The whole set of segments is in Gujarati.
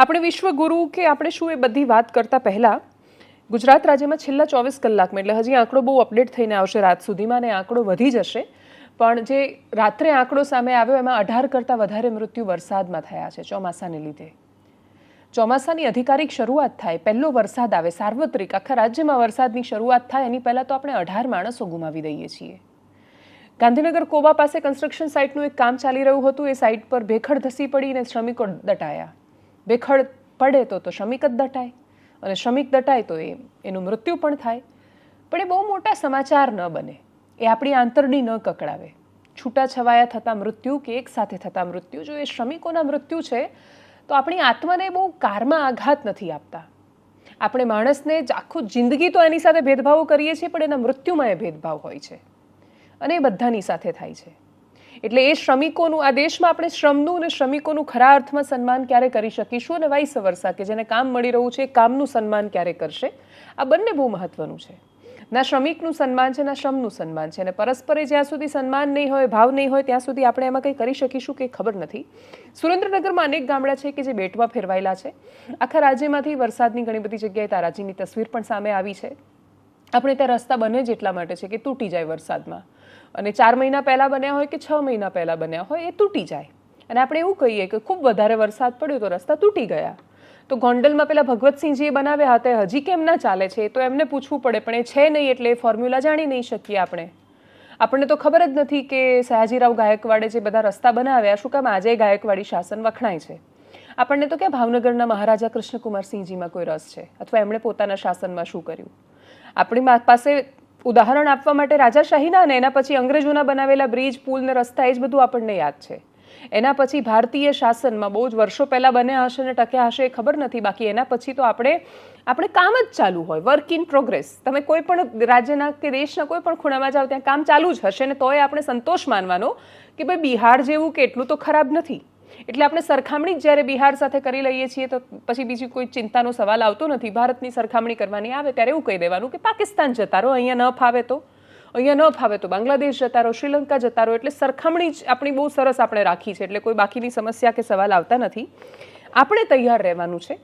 આપણે વિશ્વગુરુ કે આપણે શું એ બધી વાત કરતા પહેલાં, ગુજરાત રાજ્યમાં છેલ્લા ચોવીસ કલાકમાં, એટલે હજી આંકડો બહુ અપડેટ થઈને આવશે રાત સુધીમાં અને આંકડો વધી જશે, પણ જે રાત્રે આંકડો સામે આવ્યો એમાં અઢાર કરતાં વધારે મૃત્યુ વરસાદમાં થયા છે ચોમાસાને લીધે. ચોમાસાની અધિકારિક શરૂઆત થાય, પહેલો વરસાદ આવે, સાર્વત્રિક, આખા રાજ્યમાં વરસાદની શરૂઆત થાય, એની પહેલાં તો આપણે અઢાર માણસો ગુમાવી દઈએ છીએ. ગાંધીનગર કોબા પાસે કન્સ્ટ્રક્શન સાઇટનું એક કામ ચાલી રહ્યું હતું, એ સાઇટ પર ભેખડ ધસી પડી અને શ્રમિકો દટાયા. ભેખડ પડે તો તો શ્રમિક જ દટાય અને શ્રમિક દટાય તો એ, એનું મૃત્યુ પણ થાય. પણ એ બહુ મોટા સમાચાર ન બને. એ આપણી આંતરડી ન કકડાવે. છૂટાછવાયા થતા મૃત્યુ કે એક સાથે થતા મૃત્યુ, જો એ શ્રમિકોના મૃત્યુ છે, તો આપણી આત્માને બહુ કારમાં આઘાત નથી આપતા. આપણે માણસને આખું જિંદગી તો એની સાથે ભેદભાવ કરીએ છીએ, પણ એના મૃત્યુમાં એ ભેદભાવ હોય છે. અને એ બધાની સાથે થાય છે. એટલે એ શ્રમિકોનું, આ દેશમાં આપણે શ્રમનું અને શ્રમિકોનું ખરા અર્થમાં સન્માન ક્યારે કરી શકીશું અને વાઇસ વર્ષા કે જેને કામ મળી રહ્યું છે કામનું સન્માન ક્યારે કરશે? આ બંને બહુ મહત્વનું છે. ના શ્રમિકનું સન્માન છે, ના શ્રમનું સન્માન છે. અને પરસ્પરે જ્યાં સુધી સન્માન નહીં હોય, ભાવ નહીં હોય, ત્યાં સુધી આપણે એમાં કંઈ કરી શકીશું કે ખબર નથી. સુરેન્દ્રનગરમાં અનેક ગામડા છે કે જે બેટમાં ફેરવાયેલા છે. આખા રાજ્યમાંથી વરસાદની ઘણી બધી જગ્યાએ તારાજીની તસવીર પણ સામે આવી છે. આપણે ત્યાં રસ્તા બને જ એટલા માટે છે કે તૂટી જાય વરસાદમાં. અને ચાર મહિના પહેલાં બન્યા હોય કે છ મહિના પહેલાં બન્યા હોય, એ તૂટી જાય. અને આપણે એવું કહીએ કે ખૂબ વધારે વરસાદ પડ્યો તો રસ્તા તૂટી ગયા. તો ગોંડલમાં પેલા ભગવતસિંહજીએ બનાવ્યા હતા હજી કેમ ના ચાલે છે તો એમને પૂછવું પડે, પણ એ છે નહીં એટલે એ ફોર્મ્યુલા જાણી નહીં શકીએ આપણે. આપણને તો ખબર જ નથી કે સયાજીરાવ ગાયકવાડે જે બધા રસ્તા બનાવ્યા, શું કામ આજે ગાયકવાડી શાસન વખણાય છે? આપણને તો ક્યાં ભાવનગરના મહારાજા કૃષ્ણકુમાર સિંહજીમાં કોઈ રસ છે? અથવા એમણે પોતાના શાસનમાં શું કર્યું? આપણી પાસે ઉદાહરણ આપવા માટે રાજાશાહીના અને એના પછી અંગ્રેજોના બનાવેલા બ્રિજ, પુલ ને રસ્તા, એ જ બધું આપણને યાદ છે. એના પછી ભારતીય શાસનમાં બહુ જ વર્ષો પહેલાં બન્યા હશે ને ટક્યા હશે એ ખબર નથી. બાકી એના પછી તો આપણે આપણે કામ જ ચાલુ હોય. વર્ક ઇન પ્રોગ્રેસ તમે કોઈ પણ રાજ્યના કે દેશના કોઈ પણ ખૂણામાં જાઓ, ત્યાં કામ ચાલુ જ હશે ને તોય આપણે સંતોષ માનવાનો કે ભાઈ બિહાર જેવું કે એટલું તો ખરાબ નથી. એટલે આપણે સરખામણી જ્યારે બિહાર સાથે કરી લઈએ છીએ, તો પછી બીજી કોઈ ચિંતાનો સવાલ આવતો નથી. ભારતની સરખામણી કરવાની આવે ત્યારે એવું કહી દેવાનું કે પાકિસ્તાન જતા રહો, અહીંયા ન ફાવે તો. અહીંયા ન ફાવે તો બાંગ્લાદેશ જતા રહો, શ્રીલંકા જતા રહો, એટલે સરખામણી જ આપણી બહુ સરસ આપણે રાખી છે, એટલે કોઈ બાકીની સમસ્યા કે સવાલ આવતા નથી. આપણે તૈયાર રહેવાનું છે.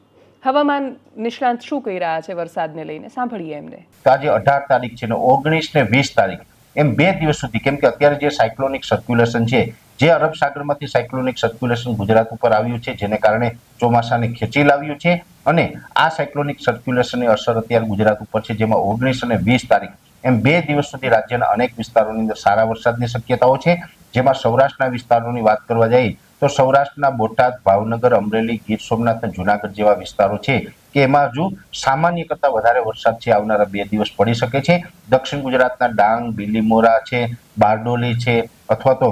હવામાન નિષ્ણાંત શું કહી રહ્યા છે વરસાદને લઈને? સાંભળીએ એમને. આજે અઢાર તારીખ છે ઓગણીસ ને વીસ તારીખ. એમ બે દિવસ સુધી, કેમ કે અત્યારે જે સાયક્લોનિક સર્ક્યુલેશન છે જે અરબ સાગરમાંથી સાયક્લોનિક સર્ક્યુલેશન ગુજરાત ઉપર આવ્યું છે, જેને કારણે ચોમાસાને ખેંચી લાવ્યું છે અને આ સાયક્લોનિક સર્ક્યુલેશનની અસર અત્યારે ગુજરાત ઉપર છે, જેમાં ઓગણીસ અને વીસ તારીખ એમ બે દિવસ સુધી રાજ્યના અનેક વિસ્તારોની અંદર સારા વરસાદની શક્યતાઓ છે. જેમાં સૌરાષ્ટ્રના વિસ્તારોની વાત કરવા જઈએ તો સૌરાષ્ટ્રના બોટાદ, ભાવનગર, અમરેલી, ગીર સોમનાથ અને જુનાગઢ જેવા વિસ્તારો છે કે એમાં હજુ સામાન્ય કરતા વધારે વરસાદ છે, આવનારા બે દિવસ પડી શકે છે. દક્ષિણ ગુજરાતના ડાંગ, બીલીમોરા છે, બારડોલી છે અથવા તો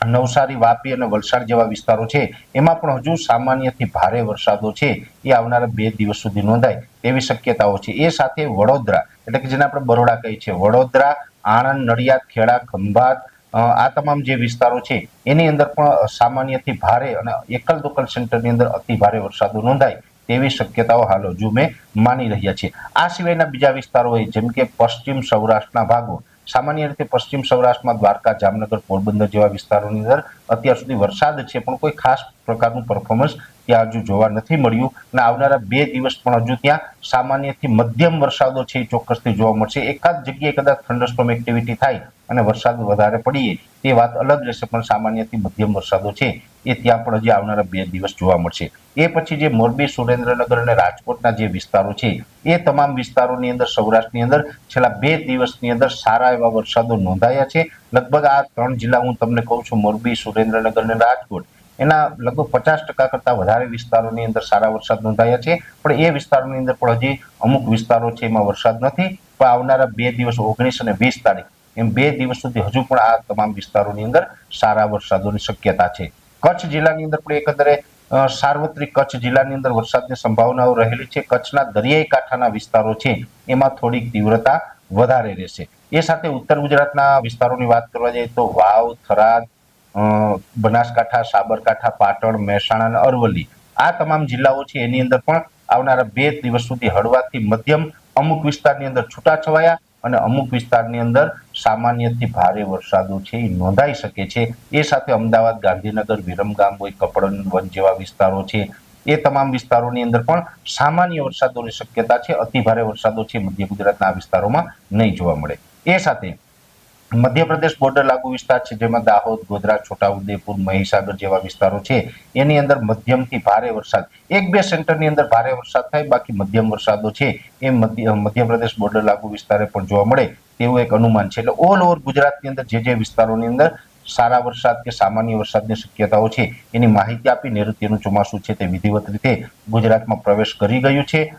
નવસારી, વાપી અને વલસાડ જેવા વિસ્તારો છે. એમાં પણ હજુ સામાન્યથી ભારે વરસાદો છે. એ આવનારા બે દિવસ સુધી નોંધાય તેવી શક્યતાઓ છે. એ સાથે વડોદરા, એટલે કે જેને આપણે બરોડા કહીએ છીએ, વડોદરા, આણંદ, નડિયાદ, ખેડા, ખંભાત આ તમામ જે વિસ્તારો છે, એની અંદર પણ સામાન્યથી ભારે અને એકલ દોકલ સેન્ટરની અંદર અતિ ભારે વરસાદો નોંધાય તેવી શક્યતાઓ હાલ હજુ મેં માની રહ્યા છે આ સિવાયના બીજા વિસ્તારો હોય, જેમ કે પશ્ચિમ સૌરાષ્ટ્રના ભાગો સામાન્ય રીતે પશ્ચિમ સૌરાષ્ટ્રમાં દ્વારકા, જામનગર, પોરબંદર જેવા વિસ્તારોની અંદર અત્યાર સુધી વરસાદ છે, પણ કોઈ ખાસ પ્રકારનું પરફોર્મન્સ ત્યાં હજુ જોવા નથી મળ્યું. અને આવનારા બે દિવસ પણ હજુ ત્યાં સામાન્યથી મધ્યમ વરસાદો છે એ ચોક્કસથી જોવા મળશે. એકાદ જગ્યાએ કદાચ થંડરસ્ટોમ એક્ટિવિટી થાય અને વરસાદ વધારે પડીએ તે વાત અલગ રહેશે પણ સામાન્યથી મધ્યમ વરસાદો છે, એ ત્યાં પણ હજી આવનારા બે દિવસ જોવા મળશે. એ પછી જે મોરબી, સુરેન્દ્રનગર અને રાજકોટના જે વિસ્તારો છે, એ તમામ વિસ્તારોની અંદર, સૌરાષ્ટ્રની અંદર છેલ્લા બે દિવસની અંદર સારા એવા વરસાદો નોંધાયા છે. લગભગ આ ત્રણ જિલ્લા હું તમને કહું છું, મોરબી, સુરેન્દ્રનગર અને રાજકોટ, એના લગભગ પચાસ ટકા કરતા વધારે વિસ્તારોની અંદર સારા વરસાદ નોંધાયા છે. પણ એ વિસ્તારોની અંદર પણ હજી અમુક વિસ્તારો છે એમાં વરસાદ નથી. પણ આવનારા બે દિવસ ઓગણીસ અને વીસ તારીખ એમ બે દિવસ સુધી હજુ પણ આ તમામ વિસ્તારોની અંદર સારા વરસાદોની શક્યતા છે. કચ્છ જિલ્લાની અંદર પણ એકંદરે સાર્વત્રિક કચ્છ જિલ્લાની અંદર વરસાદની સંભાવનાઓ રહેલી છે. કચ્છના દરિયાઈ કાંઠાના વિસ્તારો છે, એમાં થોડીક તીવ્રતા વધારે રહેશે. એ સાથે ઉત્તર ગુજરાતના વિસ્તારોની વાત કરવા જઈએ તો વાવ, થરાદ બનાસકાંઠા, સાબરકાંઠા, પાટણ, મહેસાણા અને અરવલ્લી. આ તમામ જિલ્લાઓ છે, એની અંદર પણ આવનારા બે દિવસ સુધી હળવાથી મધ્યમ અમુક વિસ્તારની અંદર છૂટાછવાયા અને અમુક વિસ્તારની અંદર સામાન્યથી ભારે વરસાદો છે, એ નોંધાઈ શકે છે. એ સાથે અમદાવાદ, ગાંધીનગર, વિરમગામ હોય કપડન વન જેવા વિસ્તારો છે. એ તમામ વિસ્તારોની અંદર પણ સામાન્ય વરસાદોની શક્યતા છે. અતિ ભારે વરસાદો છે મધ્ય ગુજરાતના વિસ્તારોમાં નહીં જોવા મળે. એ સાથે મધ્યપ્રદેશ બોર્ડર લાગુ વિસ્તાર છે, જેમાં દાહોદ, ગોધરા, છોટાઉદેપુર, મહીસાગર જેવા વિસ્તારો છે. એની અંદર મધ્યમથી ભારે વરસાદ. એક બે સેન્ટરની અંદર ભારે વરસાદ થાય, બાકી મધ્યમ વરસાદો છે. એ મધ્ય મધ્યપ્રદેશ બોર્ડર લાગુ વિસ્તારે પણ જોવા મળે તેવું એક અનુમાન છે. એટલે ઓલ ઓવર ગુજરાતની અંદર જે જે વિસ્તારોની અંદર સારા વરસાદ કે સામાન્ય વરસાદની શક્યતાઓ છે, એની માહિતી આપી નૈઋત્યનું ચોમાસું છે તે વિધિવત રીતે ગુજરાતમાં પ્રવેશ કરી ગયું છે.